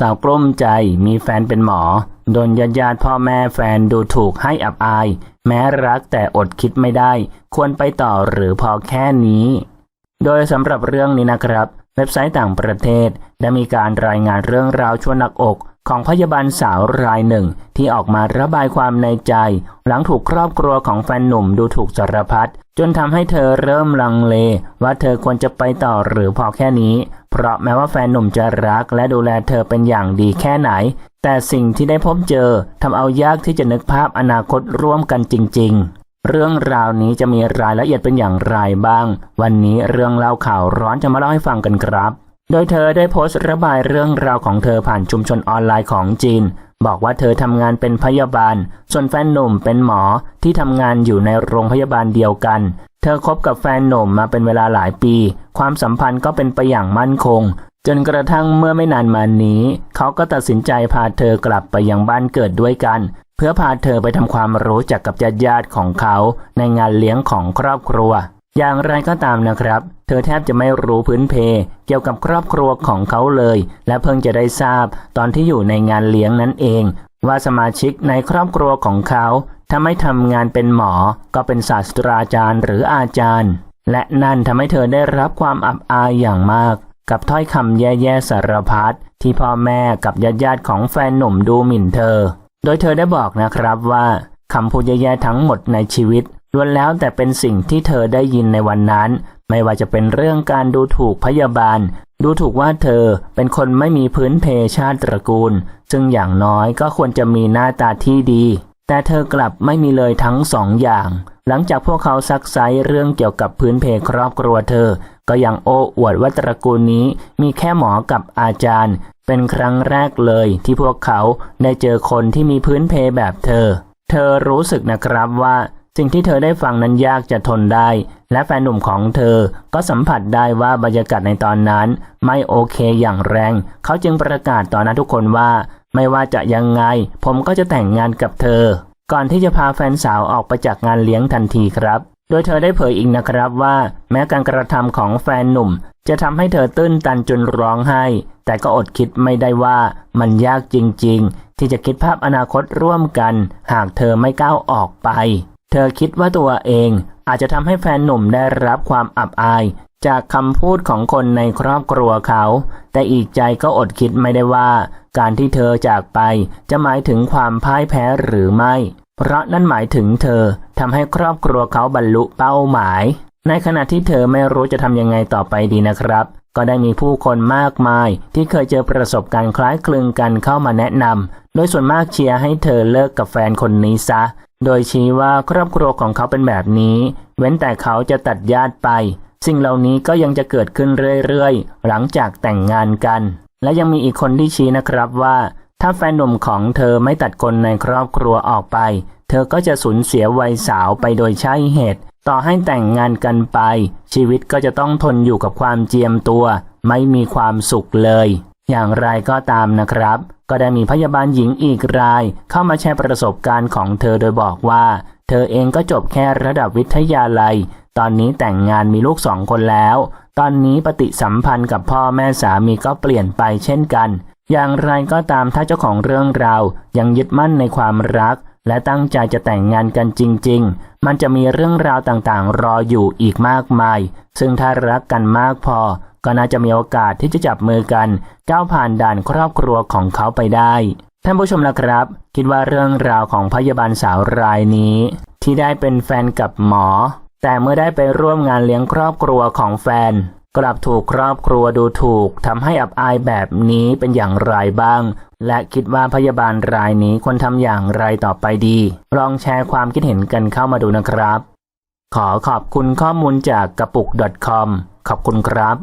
สาวกลุ้มใจมีแฟนเป็นหมอ โดนญาติญาติพ่อแม่แฟนดูถูกให้อับอาย แม้รักแต่อดคิดไม่ได้ ควรไปต่อหรือพอแค่นี้ โดยสำหรับเรื่องนี้นะครับ เว็บไซต์ต่างประเทศ ได้มีการรายงานเรื่องราวชวนหนักอกของพยาบาลสาวรายหนึ่ง ที่ออกมาระบายความในใจ หลังถูกครอบครัวของแฟนหนุ่มดูถูกสารพัดจนทำให้เธอเริ่มลังเล ว่าเธอควรจะไปต่อหรือพอแค่นี้ เพราะแม้ว่าแฟนหนุ่มจะรักและดูแลเธอเป็นอย่างดีแค่ไหน แต่สิ่งที่ได้พบเจอทำเอายากที่จะนึกภาพอนาคตร่วมกันจริง ๆเรื่องราวนี้จะมีรายละเอียดเป็นอย่างไรบ้าง วันนี้เรื่องเล่าข่าวร้อนจะมาเล่าให้ฟังกันครับ โดยเธอได้โพสต์ระบายเรื่องราวของเธอผ่านชุมชนออนไลน์ของจีน บอกว่าเธอทำงานเป็นพยาบาล ส่วนแฟนหนุ่มเป็นหมอที่ทำงานอยู่ในโรงพยาบาลเดียวกัน เธอคบกับแฟนหนุ่มมาเป็นเวลาหลายปี ความสัมพันธ์ก็เป็นไปอย่างมั่นคง จนกระทั่งเมื่อไม่นานมานี้ เขาก็ตัดสินใจพาเธอกลับไปยังบ้านเกิดด้วยกัน เพื่อพาเธอไปทำความรู้จักกับญาติญาติของเขาในงานเลี้ยงของครอบครัว อย่างไรก็ตามนะครับ เธอแทบจะไม่รู้พื้นเพ เกี่ยวกับครอบครัวของเขาเลย และเพิ่งจะได้ทราบตอนที่อยู่ในงานเลี้ยงนั้นเอง ว่าสมาชิกในครอบครัวของเขา ถ้าไม่ทำงานเป็นหมอ ก็เป็นศาสตราจารย์หรืออาจารย์ และนั่นทำให้เธอได้รับความอับอายอย่างมาก กับถ้อยคำแย่ๆสารพัดที่พ่อแม่กับญาติๆของแฟนหนุ่มดูหมิ่นเธอ โดยเธอได้บอกนะครับว่าคำพูดแย่ๆทั้งหมดในชีวิตล้วนแล้วแต่เป็นสิ่งที่เธอได้ยินในวันนั้น ไม่ว่าจะเป็นเรื่องการดูถูกพยาบาล ดูถูกว่าเธอเป็นคนไม่มีพื้นเพชาติตระกูล ซึ่งอย่างน้อยก็ควรจะมีหน้าตาที่ดี แต่เธอกลับไม่มีเลยทั้งสองอย่าง หลังจากพวกเขาซักไซเรื่องเกี่ยวกับพื้นเพครอบครัวเธอ ก็ยังโอ้อวดว่าตระกูลนี้มีแค่หมอกับอาจารย์ เป็นครั้งแรกเลยที่พวกเขาได้เจอคนที่มีพื้นเพแบบเธอ เธอรู้สึกนะครับว่าสิ่งที่เธอได้ฟังนั้นยากจะทนได้ และแฟนหนุ่มของเธอก็สัมผัสได้ว่าบรรยากาศในตอนนั้น ไม่โอเคอย่างแรง เขาจึงประกาศต่อหน้าทุกคนว่า ไม่ว่าจะยังไง ผมก็จะแต่งงานกับเธอ ก่อนที่จะพาแฟนสาวออกไปจากงานเลี้ยงทันทีครับ โดยเธอได้เผยอีกนะครับว่า แม้การกระทำของแฟนหนุ่ม จะทำให้เธอตื้นตันจนร้องไห้ แต่ก็อดคิดไม่ได้ว่ามันยากจริง ๆ ที่จะคิดภาพอนาคตร่วมกัน หากเธอไม่ก้าวออกไป เธอคิดว่าตัวเองอาจจะทำให้แฟนหนุ่มได้รับความอับอายจากคำพูดของคนในครอบครัวเขา แต่อีกใจก็อดคิดไม่ได้ว่า การที่เธอจากไปจะหมายถึงความพ่ายแพ้หรือไม่ เพราะนั่นหมายถึงเธอทำให้ครอบครัวเขาบรรลุเป้าหมาย ในขณะที่เธอไม่รู้จะทำยังไงต่อไปดีนะครับ ก็ได้มีผู้คนมากมาย ที่เคยเจอประสบการณ์คล้ายคลึงกันเข้ามาแนะนำโดยส่วนมากเชียร์ให้เธอเลิกกับแฟนคนนี้ซะ โดยชี้ว่าครอบครัวของเขาเป็นแบบนี้ เว้นแต่เขาจะตัดญาติไป สิ่งเหล่านี้ก็ยังจะเกิดขึ้นเรื่อยๆ หลังจากแต่งงานกัน และยังมีอีกคนที่ชี้นะครับว่า ถ้าแฟนหนุ่มของเธอไม่ตัดคนในครอบครัวออกไป เธอก็จะสูญเสียวัยสาวไปโดยใช่เหตุ ต่อให้แต่งงานกันไป ชีวิตก็จะต้องทนอยู่กับความเจียมตัว ไม่มีความสุขเลย อย่างไรก็ตามนะครับ ก็ได้มีพยาบาลหญิงอีกราย เข้ามาแชร์ประสบการณ์ของเธอโดยบอกว่า เธอเองก็จบแค่ระดับวิทยาลัย ตอนนี้แต่งงานมีลูกสองคนแล้ว ตอนนี้ปฏิสัมพันธ์กับพ่อแม่สามีก็เปลี่ยนไปเช่นกัน อย่างไรก็ตามถ้าเจ้าของเรื่องราวยังยึดมั่นในความรัก และตั้งใจจะแต่งงานกันจริง ๆ มันจะมีเรื่องราวต่างๆ รออยู่อีกมากมาย ซึ่งถ้ารักกันมากพอ ก็น่าจะมีโอกาสที่จะจับมือกันก้าวผ่านด่านครอบครัวของเขาไปได้ท่านผู้ชมละครับ คิดว่าเรื่องราวของพยาบาลสาวรายนี้ ที่ได้เป็นแฟนกับหมอ แต่เมื่อได้ไปร่วมงานเลี้ยงครอบครัวของแฟน กลับถูกครอบครัวดูถูกทำให้อับอายแบบนี้เป็นอย่างไรบ้าง และคิดว่าพยาบาลรายนี้ควรทำอย่างไรต่อไปดี ลองแชร์ความคิดเห็นกันเข้ามาดูนะครับ ขอขอบคุณข้อมูลจากกระปุก .com ขอบคุณครับ